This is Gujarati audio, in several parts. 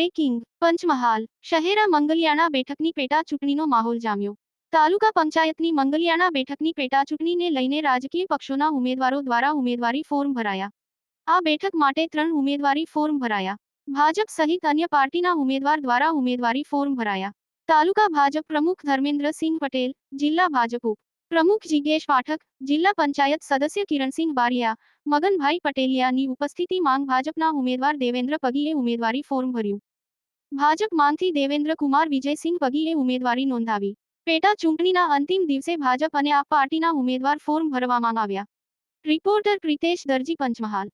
બ્રેકિંગ પંચમહાલ, શહેરા મંગલિયાણા બેઠકની પેટા ચૂંટણીનો માહોલ જામ્યો. તાલુકા પંચાયતની મંગલિયાણા બેઠકની પેટા ચૂંટણીને લઈને રાજકીય પક્ષોના ઉમેદવારો દ્વારા ઉમેદવારી ફોર્મ ભરાયા. આ બેઠક માટે ત્રણ ઉમેદવારી ફોર્મ ભરાયા. ભાજપ સહિત અન્ય પાર્ટીના ઉમેદવાર દ્વારા ઉમેદવારી ફોર્મ ભરાયા. તાલુકા ભાજપ પ્રમુખ ધર્મેન્દ્રસિંહ પટેલ, જિલ્લા ભાજપ ઉપ. પ્રમુખ જિજ્ઞેશ પાઠક, જિલ્લા પંચાયત સદસ્ય કિરણસિંહ બારિયા, મગનભાઈ પટેલિયાની ઉપસ્થિતિ માંગ ભાજપના ઉમેદવાર દેવેન્દ્ર પગીએ ઉમેદવારી ફોર્મ ભર્યું. ભાજપ માંગથી દેવેન્દ્ર કુમાર, વિજયસિંહ પગીએ ઉમેદવારી નોંધાવી. પેટા ચૂંટણીના અંતિમ દિવસે ભાજપ અને આપ પાર્ટીના ઉમેદવાર ફોર્મ ભરવામાં આવ્યા. રિપોર્ટર પ્રિતેશ દરજી પંચમહાલ.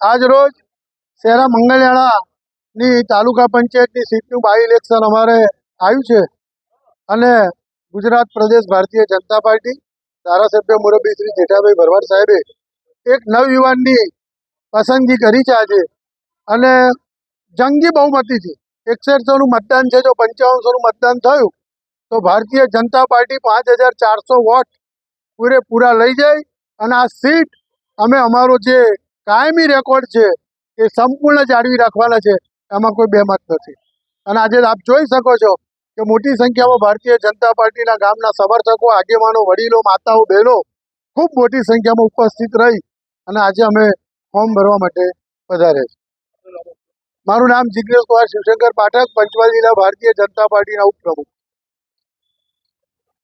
આજ શહેરા મંગળયાળાની તાલુકા પંચાયતની સીટનું બાય ઇલેક્શન અમારે આવ્યું છે અને ગુજરાત પ્રદેશ ભારતીય જનતા પાર્ટી ધારાસભ્ય મુરબ્બી શ્રી જેઠાભાઈ ભરવાડ સાહેબે એક નવયુવાનની પસંદગી કરી છે આજે. અને જંગી બહુમતીથી. એકસઠસોનું મતદાન છે, જો પંચાવનસોનું મતદાન થયું, તો ભારતીય જનતા પાર્ટી પાંચ હજાર ચારસો વોટ પૂરેપૂરા લઈ જાય અને આ સીટ અમે અમારો જે કાયમી રેકોર્ડ છે, એ સંપૂર્ણ જાળવી રાખવાના છે, એમાં કોઈ બેમત નથી. અને આજે આપ જોઈ શકો છો કે મોટી સંખ્યામાં ભારતીય જનતા પાર્ટીના ગામના સમર્થકો, આગેવાનો, વડીલો, માતાઓ, બહેનો ખૂબ મોટી સંખ્યામાં ઉપસ્થિત રહી અને આજે અમે ફોર્મ ભરવા માટે પધારે છે મારું નામ જિગ્નેશ કુમાર શિવશંકર પાઠક પંચમહાલ જિલ્લા ભારતીય જનતા પાર્ટીના ઉપપ્રમુખ.